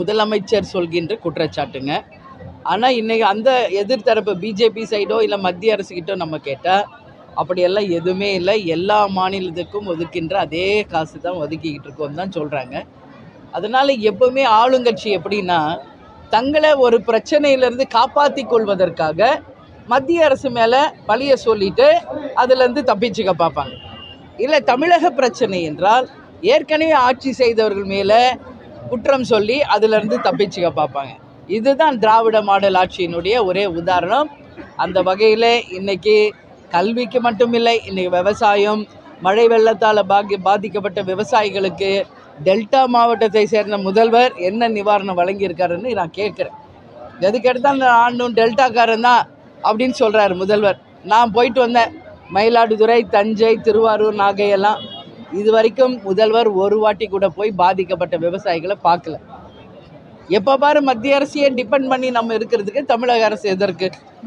முதலமைச்சர் சொல்கின்ற குற்றச்சாட்டுங்க. ஆனால் இன்றைக்கி அந்த எதிர்த்தரப்பு பிஜேபி சைடோ இல்லை மத்திய அரசுக்கிட்டோ நம்ம கேட்டால் அப்படியெல்லாம் எதுவுமே இல்லை. எல்லா மாநிலத்துக்கும் ஒதுக்கின்ற அதே காசு தான் ஒதுக்கிக்கிட்டு இருக்கோம் தான் சொல்கிறாங்க அதனால் எப்பவுமே ஆளுங்கட்சி எப்படின்னா தங்களை ஒரு பிரச்சனையிலேருந்து காப்பாற்றி கொள்வதற்காக மத்திய அரசு மேலே பழிய சொல்லிட்டு அதுலேருந்து தப்பிச்சுக்க பார்ப்பாங்க. இல்லை தமிழக பிரச்சனை என்றால் ஏற்கனவே ஆட்சி செய்தவர்கள் மேலே குற்றம் சொல்லி அதிலிருந்து தப்பிச்சுக்க பார்ப்பாங்க. இதுதான் திராவிட மாடல் ஆட்சியினுடைய ஒரே உதாரணம். அந்த வகையில் இன்றைக்கி கல்விக்கு மட்டும் இல்லை இன்றைக்கி விவசாயம் மழை வெள்ளத்தால் பாக்கி பாதிக்கப்பட்ட விவசாயிகளுக்கு டெல்டா மாவட்டத்தை சேர்ந்த முதல்வர் என்ன நிவாரணம் வழங்கியிருக்காருன்னு நான் கேட்குறேன். எதுக்கெடுத்தால் அந்த ஆண்டும் டெல்டாக்காரன் தான் அப்படின்னு சொல்கிறாரு முதல்வர். நான் போயிட்டு வந்தேன். மயிலாடுதுறை தஞ்சை திருவாரூர் நாகை எல்லாம் இது வரைக்கும் முதல்வர் ஒரு வாட்டி கூட போய் பாதிக்கப்பட்ட விவசாயிகளை பார்க்கல. எப்போ பாரு மத்திய அரசையே டிபெண்ட் பண்ணி நம்ம இருக்கிறதுக்கு தமிழக அரசு எதற்கு?